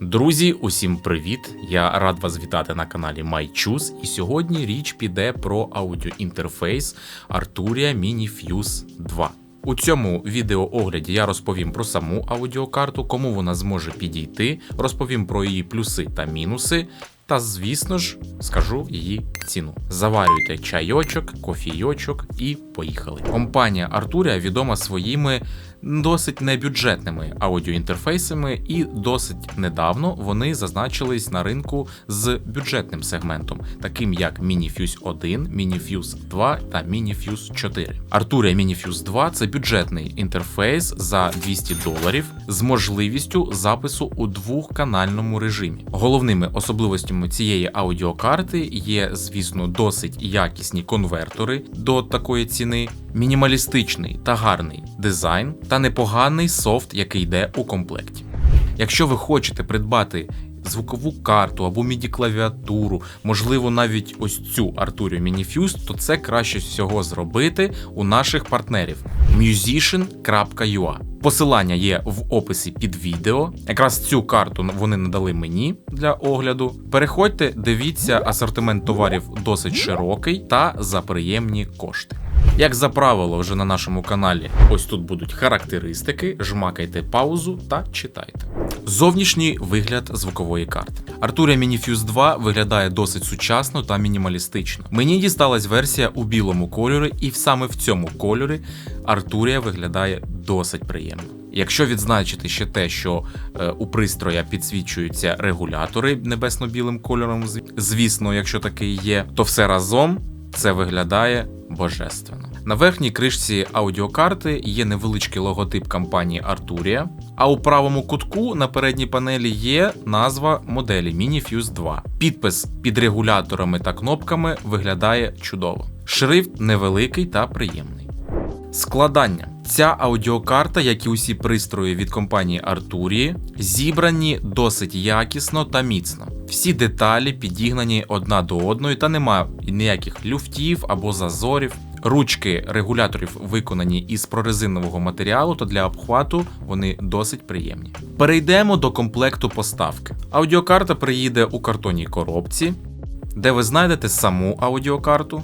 Друзі, усім привіт! Я рад вас вітати на каналі MyChoose. І сьогодні річ піде про аудіоінтерфейс Arturia Mini Fuse 2. У цьому відеоогляді я розповім про саму аудіокарту, кому вона зможе підійти, розповім про її плюси та мінуси. Та, звісно ж, скажу її ціну. Заварюйте чайочок, кофійочок і поїхали. Компанія Arturia відома своїми досить небюджетними аудіоінтерфейсами, і досить недавно вони зазначились на ринку з бюджетним сегментом, таким як MiniFuse 1, MiniFuse 2 та MiniFuse 4. Arturia MiniFuse 2 це бюджетний інтерфейс за 200 доларів з можливістю запису у двохканальному режимі. Головними особливостями цієї аудіокарти є, звісно, досить якісні конвертори до такої ціни, мінімалістичний та гарний дизайн та непоганий софт, який йде у комплекті. Якщо ви хочете придбати звукову карту або міді клавіатуру, можливо, навіть ось цю Arturio Minifuse, то це краще всього зробити у наших партнерів musician.ua. Посилання є в описі під відео. Якраз цю карту вони надали мені для огляду. Переходьте, дивіться, асортимент товарів досить широкий та за приємні кошти. Як за правило, вже на нашому каналі ось тут будуть характеристики, жмакайте паузу та читайте. Зовнішній вигляд звукової карти. Arturia Minifuse 2 виглядає досить сучасно та мінімалістично. Мені дісталась версія у білому кольорі, і саме в цьому кольорі Arturia виглядає досить приємно. Якщо відзначити ще те, що е, у пристроя підсвічуються регулятори небесно-білим кольором, звісно, якщо такий є, то все разом це виглядає божественно. На верхній кришці аудіокарти є невеличкий логотип компанії Arturia, а у правому кутку на передній панелі є назва моделі MiniFuse 2. Підпис під регуляторами та кнопками виглядає чудово. Шрифт невеликий та приємний. Складання. Ця аудіокарта, як і усі пристрої від компанії Arturia, зібрані досить якісно та міцно. Всі деталі підігнані одна до одної, та немає ніяких люфтів або зазорів. Ручки регуляторів виконані із прорезинового матеріалу, та для обхвату вони досить приємні. Перейдемо до комплекту поставки. Аудіокарта приїде у картонній коробці, де ви знайдете саму аудіокарту,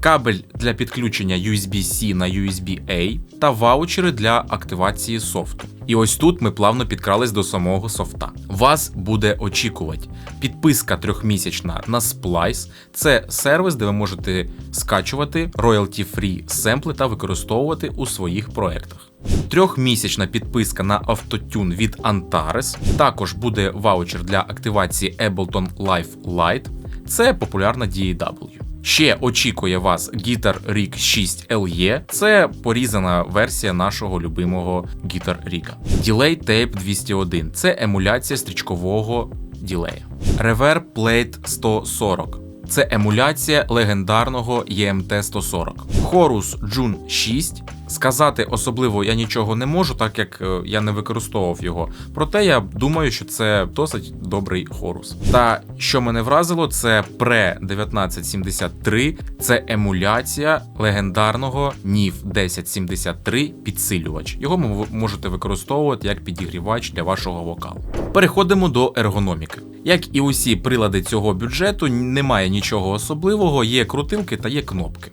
кабель для підключення USB-C на USB-A та ваучери для активації софту. І ось тут ми плавно підкрались до самого софта. Вас буде очікувати підписка трьохмісячна на Splice. Це сервіс, де ви можете скачувати royalty-free семпли та використовувати у своїх проектах. Трьохмісячна підписка на автотюн від Antares. Також буде ваучер для активації Ableton Live Lite. Це популярна DAW. Ще очікує вас Guitar Rig 6 LE. Це порізана версія нашого любимого Guitar Rig. Delay Tape 201 це емуляція стрічкового ділея. Reverb Plate 140. Це емуляція легендарного EMT 140. Chorus June 6. Сказати особливо я нічого не можу, так як е, я не використовував його. Проте я думаю, що це досить добрий хорус. Та що мене вразило, це pre 1973, це емуляція легендарного NIF 1073 підсилювач. Його ви можете використовувати як підігрівач для вашого вокалу. Переходимо до ергономіки. Як і усі прилади цього бюджету, немає нічого особливого, є крутилки та є кнопки.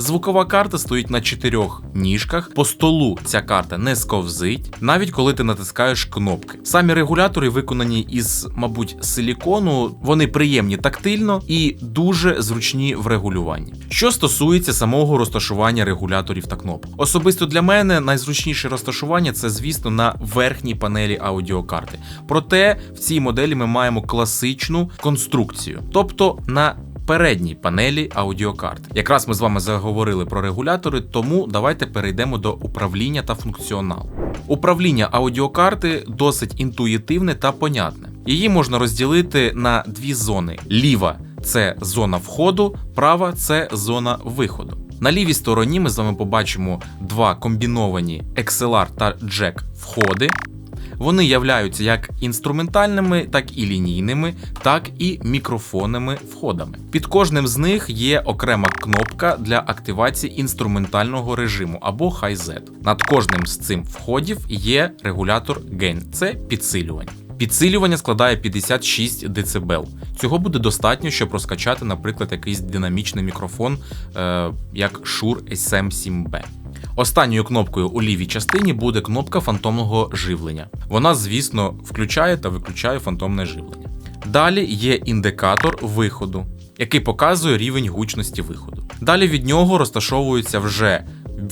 Звукова карта стоїть на чотирьох ніжках. По столу ця карта не сковзить, навіть коли ти натискаєш кнопки. Самі регулятори виконані із, мабуть, силікону, вони приємні тактильно і дуже зручні в регулюванні. Що стосується самого розташування регуляторів та кнопок. Особисто для мене найзручніше розташування це, звісно, на верхній панелі аудіокарти. Проте в цій моделі ми маємо класичну конструкцію, тобто на передній панелі аудіокарт. Якраз ми з вами заговорили про регулятори, тому давайте перейдемо до управління та функціоналу. Управління аудіокарти досить інтуїтивне та понятне. Її можна розділити на дві зони: ліва це зона входу, права це зона виходу. На лівій стороні ми з вами побачимо два комбіновані XLR та Jack входи. Вони являються як інструментальними, так і лінійними, так і мікрофонними входами. Під кожним з них є окрема кнопка для активації інструментального режиму або High-Z. Над кожним з цим входів є регулятор Gain, це підсилювання. Підсилювання складає 56 дБ. Цього буде достатньо, щоб розкачати, наприклад, якийсь динамічний мікрофон, е, як Shure SM7B. Останньою кнопкою у лівій частині буде кнопка фантомного живлення. Вона, звісно, включає та виключає фантомне живлення. Далі є індикатор виходу, який показує рівень гучності виходу. Далі від нього розташовується вже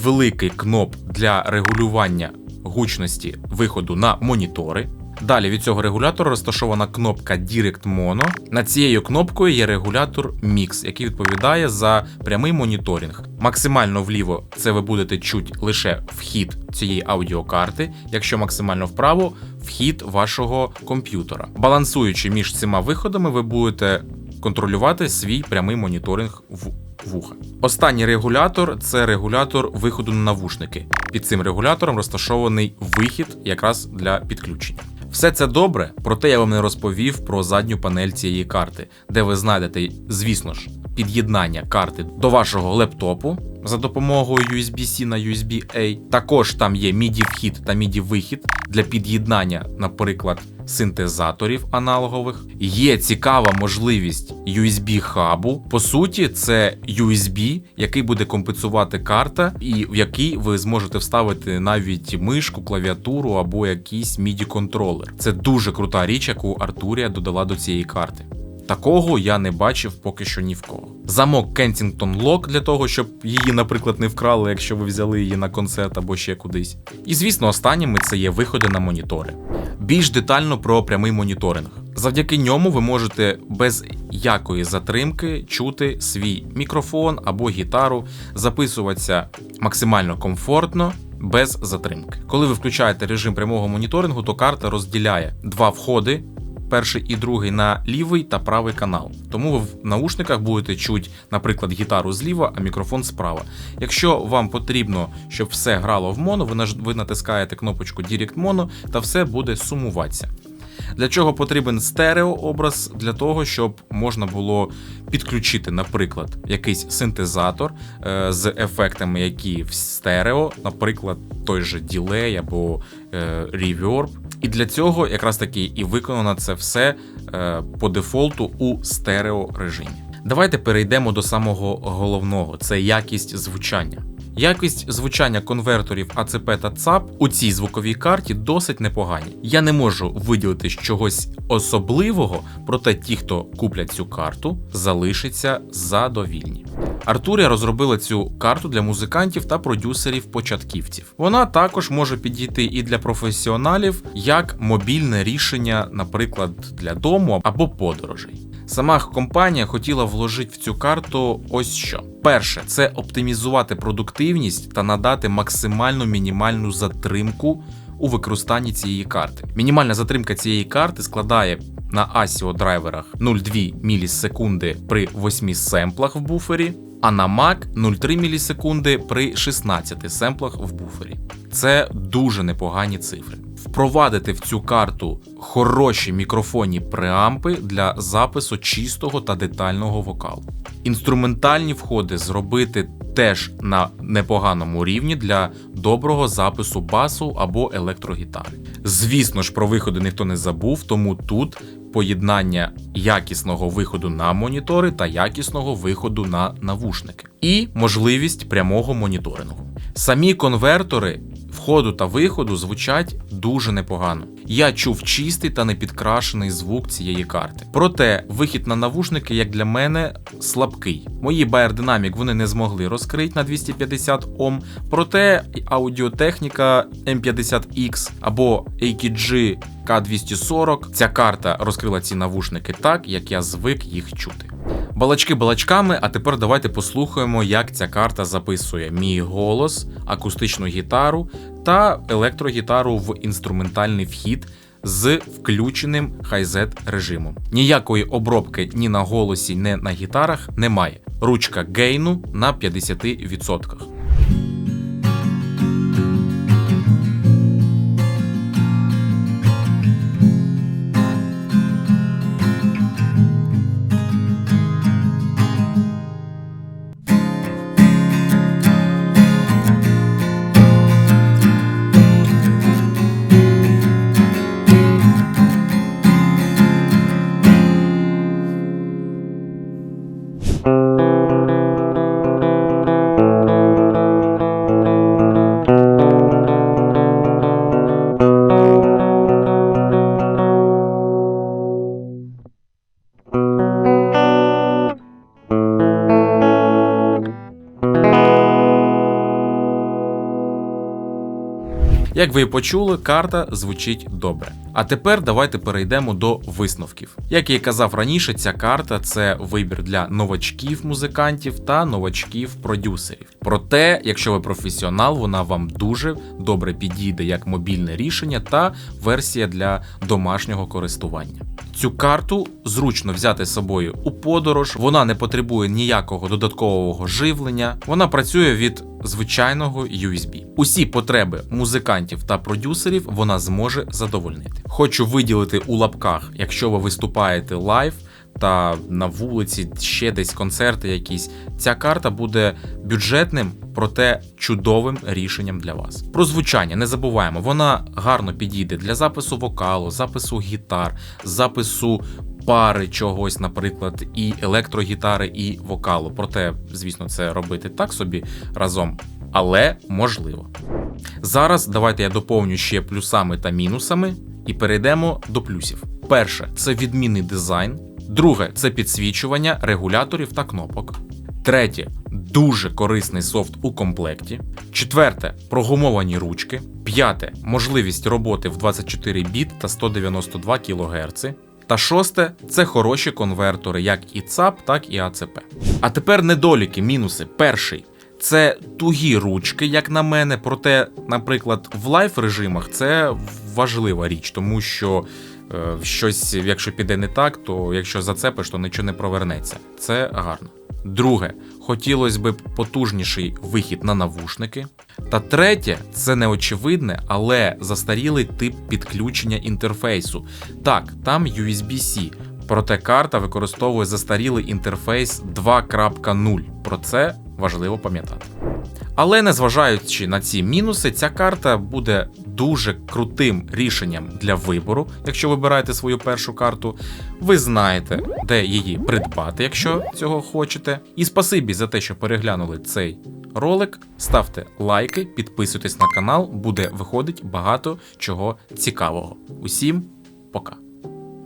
великий кноп для регулювання гучності виходу на монітори. Далі від цього регулятора розташована кнопка Direct Mono. Над цією кнопкою є регулятор Mix, який відповідає за прямий моніторинг. Максимально вліво це ви будете чути лише вхід цієї аудіокарти, якщо максимально вправо вхід вашого комп'ютера. Балансуючи між цими виходами, ви будете контролювати свій прямий моніторинг в вуха. Останній регулятор це регулятор виходу на навушники. Під цим регулятором розташований вихід якраз для підключення. Все це добре, проте я вам не розповів про задню панель цієї карти, де ви знайдете, звісно ж, під'єднання карти до вашого лептопу за допомогою USB-C на USB-A. Також там є MIDI вхід та MIDI вихід для під'єднання, наприклад, синтезаторів аналогових. Є цікава можливість USB-хабу. По суті, це USB, який буде компенсувати карта, і в який ви зможете вставити навіть мишку, клавіатуру або якийсь MIDI контролер. Це дуже крута річ, яку Артурія додала до цієї карти. Такого я не бачив поки що ні в кого. Замок Kensington Lock для того, щоб її, наприклад, не вкрали, якщо ви взяли її на концерт або ще кудись. І звісно, останніми це є виходи на монітори. Більш детально про прямий моніторинг. Завдяки ньому ви можете без якої затримки чути свій мікрофон або гітару, записуватися максимально комфортно. Без затримки. Коли ви включаєте режим прямого моніторингу, то карта розділяє два входи перший і другий на лівий та правий канал. Тому ви в наушниках будете чути, наприклад, гітару зліва, а мікрофон справа. Якщо вам потрібно, щоб все грало в моно, ви натискаєте кнопочку Direct Mono та все буде сумуватися. Для чого потрібен стереообраз? Для того, щоб можна було підключити, наприклад, якийсь синтезатор е, з ефектами, які в стерео, наприклад, той же ділей або reverb. І для цього якраз таки і виконано це все е, по дефолту у стерео режимі. Давайте перейдемо до самого головного: це якість звучання. Якість звучання конверторів АЦП та ЦАП у цій звуковій карті досить непогані. Я не можу виділити чогось особливого, проте ті, хто куплять цю карту, залишаться задовільні. Артурія розробила цю карту для музикантів та продюсерів-початківців. Вона також може підійти і для професіоналів як мобільне рішення, наприклад, для дому або подорожей. Сама компанія хотіла вложити в цю карту ось що. Перше, це оптимізувати продуктивність та надати максимальну мінімальну затримку у використанні цієї карти. Мінімальна затримка цієї карти складає на ASIO драйверах 0,2 мілісекунди при 8 семплах в буфері, а на Mac 0,3 мілісекунди при 16 семплах в буфері. Це дуже непогані цифри. Впровадити в цю карту хороші мікрофонні преампи для запису чистого та детального вокалу. Інструментальні входи зробити теж на непоганому рівні для доброго запису басу або електрогітари. Звісно ж, про виходи ніхто не забув, тому тут поєднання якісного виходу на монітори та якісного виходу на навушники, і можливість прямого моніторингу. Самі конвертори входу та виходу звучать дуже непогано. Я чув чистий та непідкрашений звук цієї карти. Проте вихід на навушники, як для мене, слабкий. Мої Bayer Dynamic вони не змогли розкрити на 250 Ом, проте аудіотехніка M50X або AKG K240, ця карта розкрила ці навушники так, як я звик їх чути. Балачки балачками, а тепер давайте послухаємо, як ця карта записує мій голос, акустичну гітару та електрогітару в інструментальний вхід з включеним хайзет режимом. Ніякої обробки ні на голосі, ні на гітарах немає. Ручка гейну на 50%. Як ви і почули, карта звучить добре. А тепер давайте перейдемо до висновків. Як я і казав раніше, ця карта це вибір для новачків музикантів та новачків продюсерів. Проте, якщо ви професіонал, вона вам дуже добре підійде як мобільне рішення та версія для домашнього користування. Цю карту зручно взяти з собою у подорож, вона не потребує ніякого додаткового живлення, вона працює від звичайного USB. Усі потреби музикантів та продюсерів вона зможе задовольнити. Хочу виділити у лапках, якщо ви виступаєте лайв. Та на вулиці ще десь концерти якісь. Ця карта буде бюджетним, проте чудовим рішенням для вас. Про звучання не забуваємо, вона гарно підійде для запису вокалу, запису гітар, запису пари чогось, наприклад, і електрогітари, і вокалу. Проте, звісно, це робити так собі разом, але можливо. Зараз давайте я доповню ще плюсами та мінусами і перейдемо до плюсів. Перше це відмінний дизайн. Друге це підсвічування регуляторів та кнопок. Третє дуже корисний софт у комплекті. Четверте прогумовані ручки. П'яте можливість роботи в 24 біт та 192 кГц. Та шосте це хороші конвертори, як і ЦАП, так і АЦП. А тепер недоліки, мінуси. Перший це тугі ручки, як на мене. Проте, наприклад, в лайф режимах це важлива річ, тому що е, щось, якщо піде не так, то якщо зацепиш, то нічого не провернеться. Це гарно. Друге, хотілося б потужніший вихід на навушники. Та третє, це неочевидне, але застарілий тип підключення інтерфейсу. Так, там USB-C, проте карта використовує застарілий інтерфейс 2.0. Про це важливо пам'ятати. Але незважаючи на ці мінуси, ця карта буде дуже крутим рішенням для вибору, якщо вибираєте свою першу карту. Ви знаєте, де її придбати, якщо цього хочете. І спасибі за те, що переглянули цей ролик. Ставте лайки, підписуйтесь на канал, буде виходить багато чого цікавого. Усім пока!